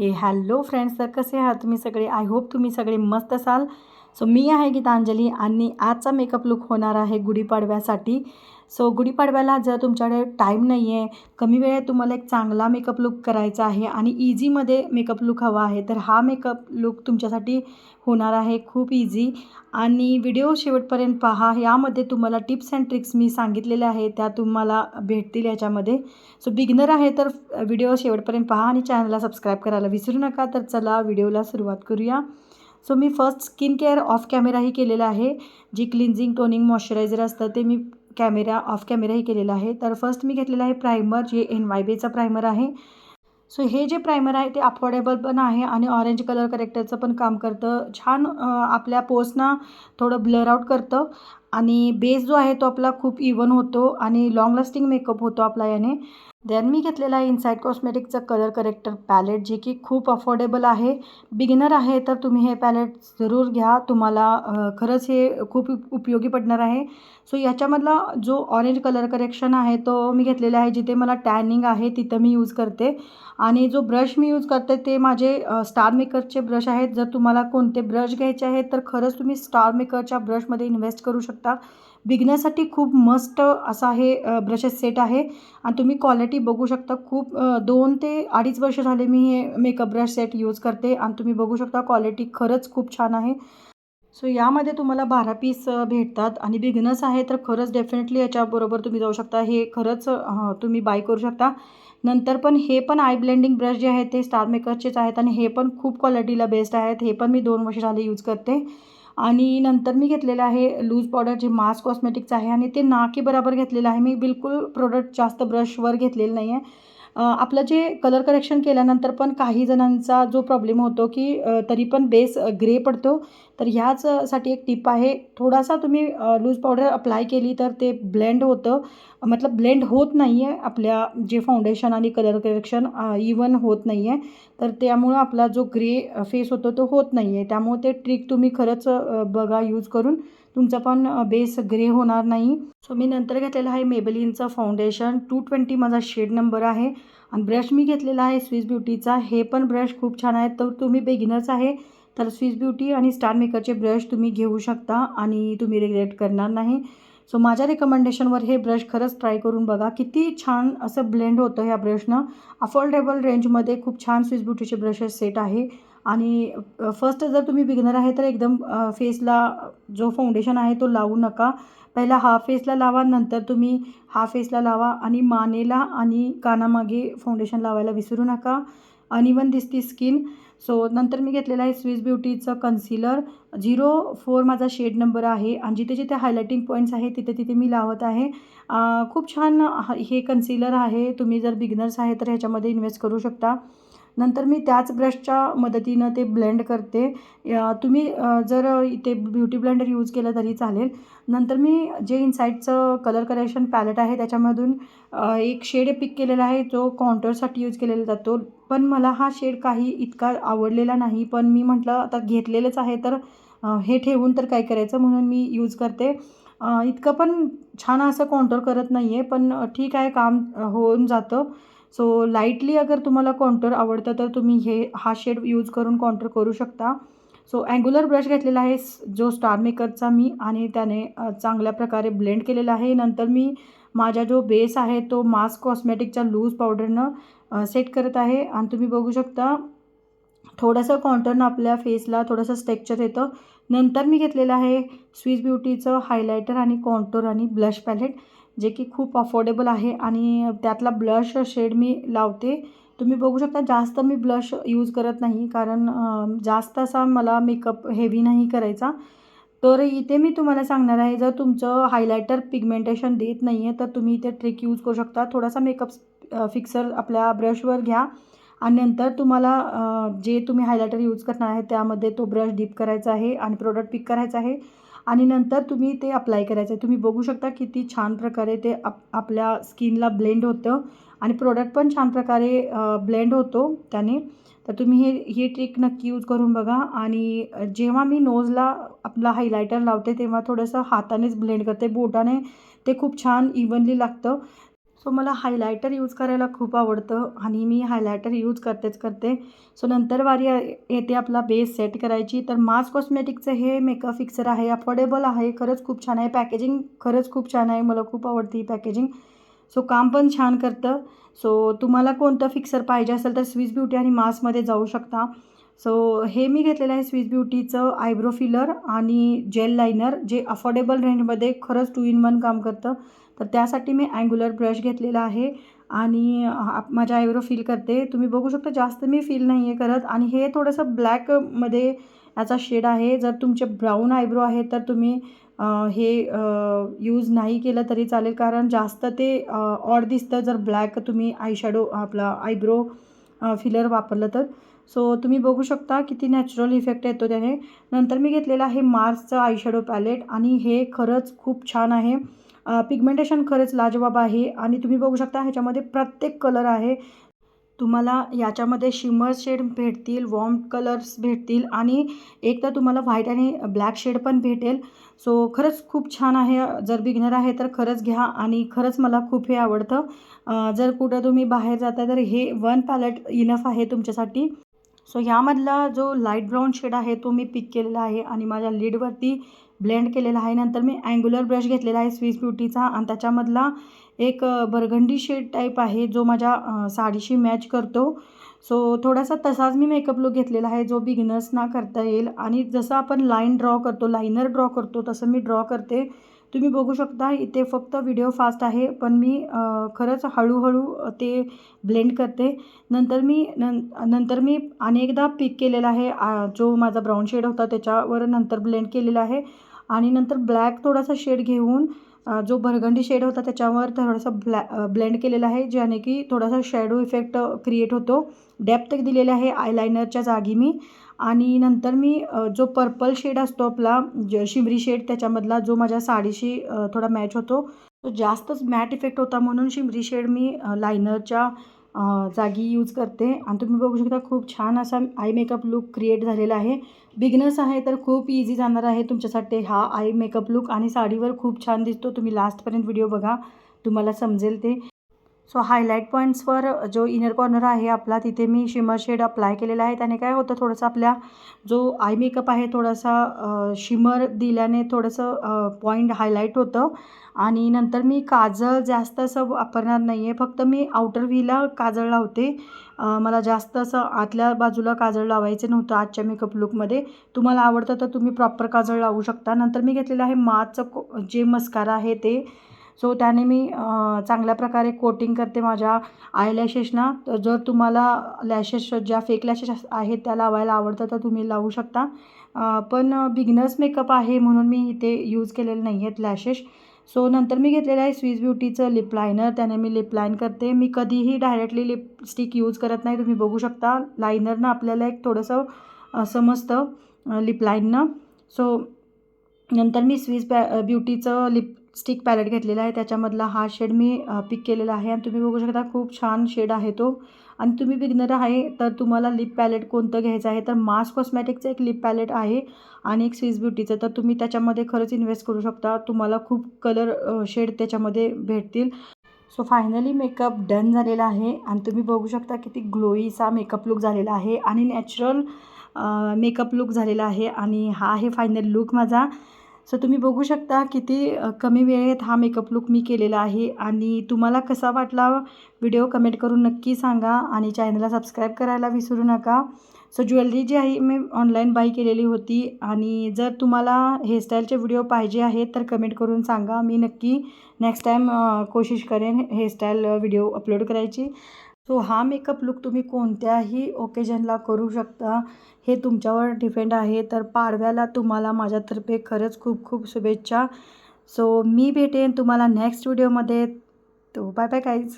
हे hello friends तर कसे आहात तुम्ही सगळे? आय होप तुम्ही सगळे मस्त असाल. सो मी आहे गीतांजली आणि आजचा मेकअप लुक होणार आहे गुढीपाडव्यासाठी. सो गुढीपाडव्याला जर तुमच्याकडे टाईम नाही आहे कमी वेळेत तुम्हाला एक चांगला मेकअप लुक करायचा आहे आणि इझीमध्ये मेकअप लुक हवा आहे तर हा मेकअप लुक तुमच्यासाठी होणार आहे खूप इझी आणि व्हिडिओ शेवटपर्यंत पहा यामध्ये तुम्हाला टिप्स अँड ट्रिक्स मी सांगितलेल्या आहेत त्या तुम्हाला भेटतील याच्यामध्ये. सो बिगनर आहे तर व्हिडिओ शेवटपर्यंत पहा आणि चॅनलला सबस्क्राईब करायला विसरू नका तर चला व्हिडिओला सुरुवात करूया. सो मी फर्स्ट स्किन केअर ऑफ कॅमेराही केलेला आहे जी क्लिन्झिंग टोनिंग मॉइश्चरायझर असतं ते मी कॅमेरा ऑफ कॅमेराही केलेला आहे. तर फर्स्ट मी घेतलेला आहे प्रायमर जे एन वाय बेचा प्रायमर आहे. सो हे जे प्रायमर आहे ते अफोर्डेबल पण आहे आणि ऑरेंज कलर करेक्टरचं पण काम करतं. छान आपल्या पोस्टना थोडं ब्लर आउट करतं. आणि बेस जो आहे तो आपला खूप इवन होतो आणि लाँग लास्टिंग मेकअप होतो आपला याने. देन मी घेतलेला आहे इनसाईड कॉस्मेटिकचं कलर करेक्टर पॅलेट जे की खूप अफोर्डेबल आहे. बिगिनर आहे तर तुम्ही हे पॅलेट जरूर घ्या. तुम्हाला खरंच हे खूप उपयोगी पडणार आहे. सो याच्यामधला जो ऑरेंज कलर करेक्शन आहे तो मी घेतलेला आहे जिथे मला टॅनिंग आहे तिथं मी यूज करते. आणि जो ब्रश मी यूज करते ते माझे स्टार मेकरचे ब्रश आहेत. जर तुम्हाला कोणते ब्रश घ्यायचे आहेत तर खरंच तुम्ही स्टार मेकरच्या ब्रशमध्ये इन्व्हेस्ट करू शकता. बिगनरसाठी खूप मस्त असा हे ब्रशेस सेट आहे. आणि तुम्ही क्वालिटी बघू शकता खूप दोन ते अडीच वर्ष झाले मी हे मेकअप ब्रश सेट यूज करते. आणि तुम्ही बघू शकता क्वालिटी खरंच खूप छान आहे. सो यामध्ये तुम्हाला बारा पीस भेटतात. आणि बिगनर्स आहे तर खरंच डेफिनेटली याच्याबरोबर तुम्ही जाऊ शकता. हे खरंच तुम्ही बाय करू शकता. नंतर पण हे पण आय ब्लेंडिंग ब्रश जे आहेत ते स्टार मेकरचेच आहेत. आणि हे पण खूप क्वालिटीला बेस्ट आहेत. हे पण मी दोन वर्ष झाले यूज करते. आणि नंतर मी घेतलेलं आहे लूज पावडर जे मास कॉस्मेटिकचं आहे आणि ते नाकी बरोबर घेतलेलं आहे. मी बिलकुल प्रोडक्ट जास्त ब्रशवर घेतलेलं नाही आहे आपलं जे कलर करेक्शन केल्यानंतर पण काही जणांचा जो प्रॉब्लेम होतो की तरी पण बेस ग्रे पडतो. तर ह्याचसाठी एक टिप आहे. थोडासा तुम्ही लूज पावडर अप्लाय केली तर ते ब्लेंड होतं. मतलब ब्लेंड होत नाही आहे आपल्या जे फाउंडेशन आणि कलर करेक्शन इवन होत नाही आहे तर त्यामुळं आपला जो ग्रे फेस होतो तो होत नाही आहे त्यामुळे ते ट्रिक तुम्ही खरंच बघा यूज करून. तुमचा पण बेस ग्रे होणार नाही. सो मी नंतर घेतलेलं आहे मेबलिनचं फाउंडेशन टू ट्वेंटी माझा शेड नंबर आहे. आणि ब्रश मी घेतलेला आहे स्विस ब्युटीचा हे पण ब्रश खूप छान आहेत. तर तुम्ही बेगिनर्स आहे तर स्विस ब्युटी आणि स्टार मेकरचे ब्रश तुम्ही घेऊ शकता आणि तुम्ही रिग्रेट करणार नाही. सो माझ्या रिकमेंडेशनवर हे ब्रश खरंच ट्राय करून बघा. किती छान असं ब्लेंड होतं ह्या ब्रशनं अफोर्डेबल रेंजमध्ये खूप छान स्विस ब्युटीचे ब्रशेस सेट आहे. आणि फर्स्ट जर तुम्ही बिगनर आहे तर एकदम फेसला जो फाउंडेशन आहे तो लावू नका. पहिला हा फेसला लावा नंतर तुम्ही हा फेसला लावा आणि मानेला आणि कानामागे फाउंडेशन लावायला विसरू नका. अनइवन दिसती स्किन सो नंतर मी घेतलेला आहे स्विस ब्युटीचं कन्सिलर झिरो फोर माझा शेड नंबर आहे आणि जिथे जिथे हायलायटिंग पॉईंट्स आहे तिथे तिथे मी लावत आहे. खूप छान हे कन्सिलर आहे. तुम्ही जर बिगनर्स आहे तर ह्याच्यामध्ये इन्व्हेस्ट करू शकता. नंतर मी त्याच ब्रशच्या मदतीनं ते ब्लेंड करते. तुम्ही जर इथे ब्युटी ब्लेंडर यूज केलं तरी चालेल. नंतर मी जे इनसाईडचं कलर करेक्शन पॅलेट आहे त्याच्यामधून एक शेड पिक केलेला आहे जो काउंटरसाठी यूज केलेला जातो. पण मला हा शेड काही इतका आवडलेला नाही. पण मी म्हटलं आता घेतलेलंच आहे तर हे ठेवून तर काय करायचं म्हणून मी यूज करते. इतकं पण छान असं काउंटर करत नाही आहे पण ठीक आहे काम होऊन जातं. सो लाईटली अगर तुम्हाला कॉन्टर आवडतं तर तुम्ही हे हा शेड यूज करून कॉन्टर करू शकता. सो अँग्युलर ब्रश घेतलेला आहे जो स्टार मेकरचा मी आणि त्याने चांगल्या प्रकारे ब्लेंड केलेला आहे. नंतर मी माझा जो बेस आहे तो मास्क कॉस्मेटिकच्या लूज पावडरनं सेट करत आहे. आणि तुम्ही बघू शकता थोडंसं कॉन्टरनं आपल्या फेसला थोडंसं स्ट्रेक्चर येतं. नंतर मी घेतलेलं आहे स्विस ब्युटीचं हायलायटर आणि कॉन्टोर आणि ब्लश पॅलेट जे की खूप अफोर्डेबल आहे. आणि त्यातला ब्लश शेड मी लावते. तुम्ही बघू शकता जास्त मी ब्लश यूज करत नाही कारण जास्त असा मला मेकअप हेवी नाही करायचा. तर इथे मी तुम्हाला सांगणार आहे जर तुमचं हायलायटर पिगमेंटेशन देत नाही आहे तर तुम्ही इथे ट्रिक यूज करू शकता. थोडासा मेकअप फिक्सर आपल्या ब्रशवर घ्या. आणि नंतर तुम्हाला जे तुम्ही हायलायटर यूज करणार आहे त्यामध्ये तो ब्रश डीप करायचा आहे आणि प्रोडक्ट पिक करायचा आहे. आणि नंतर तुम्ही ते अप्लाय करायचं आहे. तुम्ही बघू शकता किती छान प्रकारे ते आप आपल्या स्किनला ब्लेंड होतं. आणि प्रोडक्ट पण छान प्रकारे ब्लेंड होतो त्याने. तर तुम्ही हे ही ट्रिक नक्की यूज करून बघा. आणि जेव्हा मी नोजला आपला हायलायटर लावते तेव्हा थोडंसं हातानेच ब्लेंड करते. बोटाने ते खूप छान इवनली लागतं. सो मला हायलायटर यूज करायला खूप आवडतं आणि मी हायलायटर यूज करतेच करते. सो नंतर वारी येते आपला बेस सेट करायची. तर मास कॉस्मेटिकचं हे मेकअप फिक्सर आहे अफोर्डेबल आहे खरंच खूप छान आहे. पॅकेजिंग खरंच खूप छान आहे. मला खूप आवडते ही पॅकेजिंग सो काम पण छान करतं. सो तुम्हाला कोणतं फिक्सर पाहिजे असेल तर स्विस ब्युटी आणि मासमध्ये जाऊ शकता. सो हे मी घेतलेलं आहे स्विस ब्युटीचं आयब्रो फिलर आणि जेल लायनर जे अफोर्डेबल रेंजमध्ये खरंच टू इन वन काम करतं. तर त्यासाठी मी अँग्युलर ब्रश घेतलेला आहे. आणि माझ्या आयब्रो फील करते. तुम्ही बघू शकता जास्त मी फील नाही आहे करत. आणि हे थोडंसं ब्लॅकमध्ये याचा शेड आहे. जर तुमचे ब्राऊन आयब्रो आहे तर तुम्ही हे यूज नाही केलं तरी चालेल. कारण जास्त ते ऑड दिसतं. जर ब्लॅक तुम्ही आयशॅडो आपला आयब्रो फिलर वापरलं तर. सो तुम्ही बघू शकता किती नॅचरल इफेक्ट येतो त्याने. नंतर मी घेतलेलं आहे मार्सचं आयशॅडो पॅलेट आणि हे खरंच खूप छान आहे. पिगमेंटेशन खरंच लाजवाब आहे. आणि तुम्ही बघू शकता ह्याच्यामध्ये प्रत्येक कलर आहे. तुम्हाला याच्यामध्ये शिमर शेड भेटतील वॉर्म कलर्स भेटतील आणि एक तर तुम्हाला व्हाईट आणि ब्लॅक शेड पण भेटेल. सो खरंच खूप छान आहे. जर बिगनर आहे तर खरंच घ्या आणि खरंच मला खूप हे आवडतं. जर कुठं तुम्ही बाहेर जाता तर हे वन पॅलेट इनफ आहे तुमच्यासाठी. सो ह्यामधला जो लाइट ब्राऊन शेड आहे तो मी पिक केलेला आहे आणि माझ्या लिडवरती ब्लेंड केलेला आहे. नंतर मी अँग्युलर ब्रश घेतलेला आहे स्विस ब्युटीचा आणि त्याच्यामधला एक बरगंडी शेड टाईप आहे जो माझ्या साडीशी मॅच करतो. सो थोडासा तसाच मी मेकअप लुक घेतलेला आहे जो बिगिनर्सना करता येईल. आणि जसं आपण लाईन ड्रॉ करतो लाईनर ड्रॉ करतो तसं मी ड्रॉ करते. तुम्ही बघू शकता इथे फक्त व्हिडिओ फास्ट आहे. पण मी खरंच हळूहळू ते ब्लेंड करते. नंतर मी नं नंतर मी अनेकदा पिक केलेला आहे. जो माझा ब्राऊन शेड होता त्याच्यावर नंतर ब्लेंड केलेला आहे. आणि नंतर ब्लॅक थोडासा शेड घेऊन जो भरगंडी शेड होता त्याच्यावर थोडासा ब्लॅ ब्लेंड केलेला आहे ज्याने की थोडासा शॅडो इफेक्ट क्रिएट होतो. डेप्थ दिलेला आहे आयलायनरच्या जागी मी. आणि नंतर मी जो पर्पल शेड असतो आपला ज शिमरी शेड त्याच्यामधला जो माझ्या साडीशी थोडा मॅच होतो तो जास्तच मॅट इफेक्ट होता म्हणून शिमरी शेड मी लायनरच्या जागी यूज करते. आणि तुम्ही बघू शकता खूप छान असा आय मेकअप लुक क्रिएट झालेला आहे. बिगनर्स आहे तर खूप इझी जाणार आहे तुमच्यासाठी हा आय मेकअप लुक आणि साडीवर खूप छान दिसतो. तुम्ही लास्टपर्यंत व्हिडिओ बघा. तुम्हाला समजेल ते. सो हायलाईट पॉईंट्सवर जो इनर कॉर्नर आहे आपला तिथे मी शिमर शेड अप्लाय केलेला आहे. त्याने काय होतं थोडंसं आपल्या जो आय मेकअप आहे थोडासा शिमर दिल्याने थोडंसं पॉईंट हायलाईट होतं. आणि नंतर मी काजळ जास्त असं वापरणार नाही आहे फक्त मी आउटर व्हीला काजळ लावते. मला जास्त असं आतल्या बाजूला काजळ लावायचं नव्हतं आजच्या मेकअप लुकमध्ये तुम्हाला आवडतं तर तुम्ही प्रॉपर काजळ लावू शकता. नंतर मी घेतलेलं आहे माचं जे मस्कारा आहे ते. सो त्याने मी चांगल्या प्रकारे कोटिंग करते माझ्या आय लॅशेसना तर जर तुम्हाला लॅशेस ज्या फेक लॅशेस आहेत त्या लावायला आवडतं तर तुम्ही लावू शकता. पण बिगनर्स मेकअप आहे म्हणून मी इथे यूज केलेले नाही आहेत लॅशेस सो नंतर मी घेतलेलं आहे स्विस ब्युटीचं लिप लायनर त्याने मी लिप लाईन करते. मी कधीही डायरेक्टली लिपस्टिक यूज करत नाही. तुम्ही बघू शकता लायनरनं आपल्याला एक थोडंसं समजतं लिप लाईननं सो नंतर मी स्विस पॅ ब्युटीचं लिप स्टिक पॅलेट घेतलेला आहे. त्याच्यामधला हा शेड मी पिक केलेला आहे. आणि तुम्ही बघू शकता खूप छान शेड आहे तो. आणि तुम्ही बिगनर आहे तर तुम्हाला लिप पॅलेट कोणतं घ्यायचं आहे तर मास कॉस्मॅटिकचं एक लिप पॅलेट आहे आणि एक स्विस ब्युटीचं तर तुम्ही त्याच्यामध्ये खरंच इन्व्हेस्ट करू शकता. तुम्हाला खूप कलर शेड त्याच्यामध्ये भेटतील. सो फायनली मेकअप डन झालेला आहे. आणि तुम्ही बघू शकता किती ग्लोईचा मेकअप लुक झालेला आहे. आणि नॅचरल मेकअप लुक झालेला आहे. आणि हा आहे फायनल लुक माझा. सो तुम्ही बघू शकता किती कमी वेळेत हा मेकअप लुक मी केलेला आहे आणि तुम्हाला कसा वाटला व्हिडिओ कमेंट करून नक्की सांगा आणि चॅनलला सबस्क्राईब करायला विसरू नका. सो ज्वेलरी जी आहे मी ऑनलाईन बाय केलेली होती आणि जर तुम्हाला हेअरस्टाईलचे व्हिडिओ पाहिजे आहेत तर कमेंट करून सांगा. मी नक्की नेक्स्ट टाईम कोशिश करेन हेअरस्टाईल व्हिडिओ अपलोड करायची. सो हा मेकअप लुक तुम्ही कोणत्याही ओकेजनला करू शकता. हे तुमच्यावर डिपेंड आहे. तर पाडव्याला तुम्हाला माझ्यातर्फे खरंच खूप खूप शुभेच्छा. सो मी भेटेन तुम्हाला नेक्स्ट व्हिडिओमध्ये तो बाय बाय काहीच